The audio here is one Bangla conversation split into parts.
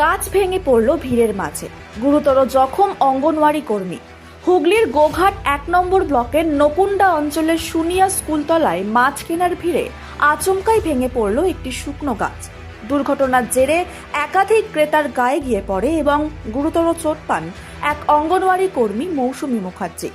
গাছ ভেঙে পড়ল ভিড়ের মাঝে। গুরুতর জখম অঙ্গনওয়াড়ি কর্মী। হুগলির গোঘাট এক নম্বর ব্লকের নকুন্ডা অঞ্চলের সুনিয়া স্কুলতলায় মাছ কেনার ভিড়ে আচমকাই ভেঙে পড়ল একটি শুকনো গাছ। দুর্ঘটনার জেরে একাধিক ক্রেতার গায়ে গিয়ে পড়ে এবং গুরুতর চোট পান এক অঙ্গনওয়াড়ি কর্মী মৌসুমী মুখার্জি।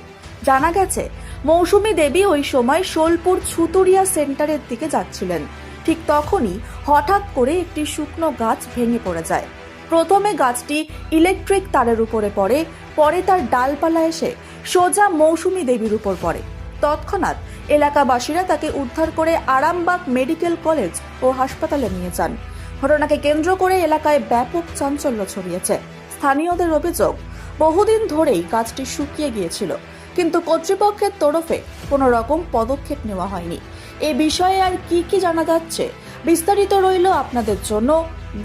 জানা গেছে, মৌসুমী দেবী ওই সময় সোলপুর ছুতুরিয়া সেন্টারের দিকে যাচ্ছিলেন। ঠিক তখনই হঠাৎ করে একটি শুকনো গাছ ভেঙে পড়ে যায়। প্রথমে গাছটি ইলেকট্রিক তারের উপরে পড়ে, পরে তার ডালপালা এসে সোজা মৌসুমী দেবীর উপর পড়ে। তৎক্ষণাৎ এলাকাবাসীরা তাকে উদ্ধার করে আরামবাগ মেডিকেল কলেজ ও হাসপাতালে নিয়ে যান। ঘটনাকে কেন্দ্র করে এলাকায় ব্যাপক চাঞ্চল্য ছড়িয়েছে। স্থানীয়দের অভিযোগ, বহুদিন ধরেই গাছটি শুকিয়ে গিয়েছিল, কিন্তু কর্তৃপক্ষের তরফে কোনো রকম পদক্ষেপ নেওয়া হয়নি। এ বিষয়ে আর কি কি জানা যাচ্ছে বিস্তারিত রইল আপনাদের জন্য।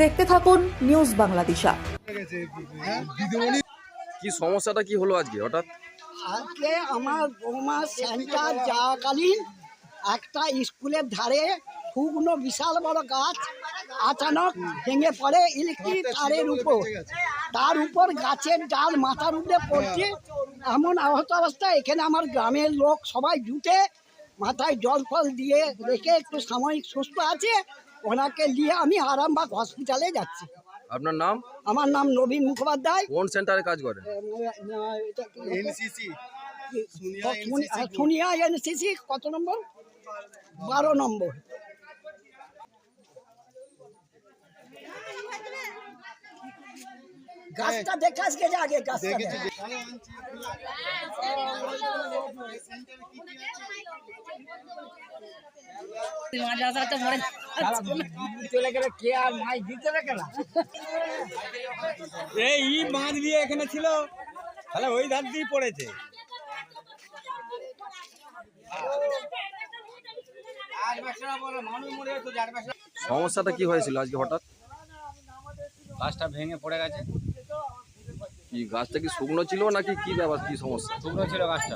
দেখতে থাকুন নিউজ বাংলাদেশা। কি সমস্যাটা কি হলো আজকে হঠাৎ? আজকে আমার বৌমা সেন্টার যাওয়াকালীন একটা স্কুলের ধারে শুকনো বিশাল বড় গাছ আচানক ভেঙে পড়ে ইলেকট্রিক তারের উপর। তার উপর গাছের ডাল মাথার উপরে পড়ছে। এমন আহত অবস্থা এখানে আমার গ্রামের লোক সবাই জুটে মাথায় জল ফল দিয়ে রেখে একটু সাময়িক সুস্থ আছে ওনাকে নিয়ে আমি আরামবাগ হসপিটালে যাচ্ছি। আপনার নাম? আমার নাম নবীন মুখোপাধ্যায়। কোন সেন্টারে কাজ করেন? সোনিয়া এনসিসি। কত নম্বর? বারো নম্বর। গাছটা দেখে আজকে যে আগে গাছটা দেখ। এই মাছ দিয়ে এখানে ছিল। তাহলে ওই ধার দিয়ে পড়েছে। সমস্যাটা কি হয়েছিল আজকে হঠাৎ? গাছটা ভেঙে পড়ে গেছে। কি গাছটা কি শুকনো ছিল নাকি কি ব্যাপার কি সমস্যা? শুকনো ছিল গাছটা।